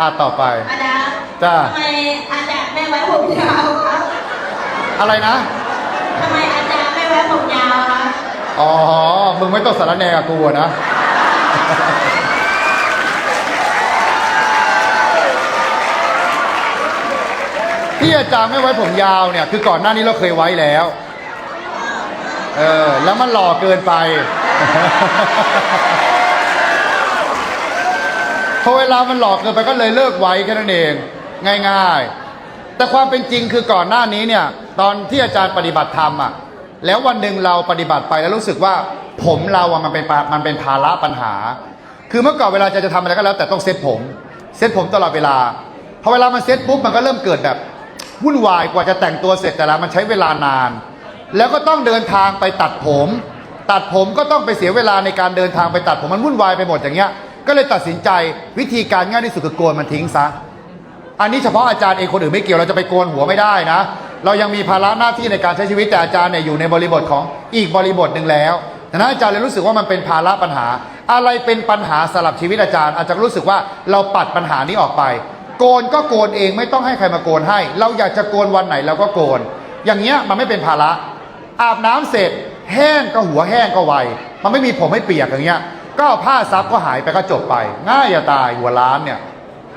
อะต่อไป อาจารย์จ้า ทำไมอาจารย์ไม่ไว้ผมยาวคะอะไรนะ ทำไมอาจารย์ไม่ไว้ผมยาวคะอ๋อ มึงไม่ต้องสารแหนกับกูอะนะ ที่อาจารย์ไม่ไว้ผมยาวเนี่ย คือก่อนหน้านี้เราเคยไว้แล้ว เออ แล้วมันหล่อเกินไป พอเวลามันหลอกเกินไปก็เลยเลิกไว้แค่นั้นเอง ง่าย ๆ แต่ความเป็นจริงคือก่อนหน้านี้เนี่ย ตอนที่อาจารย์ปฏิบัติธรรมอะ แล้ววันหนึ่งเราปฏิบัติไปแล้วรู้สึกว่าผมเราอะมันเป็นมันเป็นภาระปัญหา คือเมื่อก่อนเวลาจะจะทำอะไรก็แล้ว แต่ต้องเซ็ตผม เซ็ตผมตลอดเวลาพอเวลามันเซ็ตปุ๊บมันก็เริ่มเกิดแบบวุ่นวายกว่าจะแต่งตัวเสร็จแต่ละมันใช้เวลานาน แล้วก็ต้องเดินทางไปตัดผม ตัดผมก็ต้องไปเสียเวลาในการเดินทางไปตัดผมมันวุ่นวายไปหมดอย่างเงี้ย ก็เลยตัดสินใจวิธีการง่ายที่สุดคือโกนมันทิ้งซะ อันนี้เฉพาะอาจารย์เองคนอื่นไม่เกี่ยวเราจะไปโกนหัวไม่ได้นะ เรายังมีภาระหน้าที่ในการใช้ชีวิตแต่อาจารย์เนี่ยอยู่ในบริบทของอีกบริบทหนึ่งแล้วดังนั้นอาจารย์เลยรู้สึกว่ามันเป็นภาระปัญหา อะไรเป็นปัญหาสลับชีวิตอาจารย์อาจจะรู้สึกว่าเราปัดปัญหานี้ออกไป โกนก็โกนเองไม่ต้องให้ใครมาโกนให้ เราอยากจะโกนวันไหนเราก็โกน อย่างเงี้ยมันไม่เป็นภาระอาบน้ำเสร็จ แห้งก็หัวแห้งก็ไวมันไม่มีผมให้เปียกอย่างเงี้ย ก็ผ้าซับก็หายไปก็จบไป ง่ายอย่าตายหัวล้านเนี่ย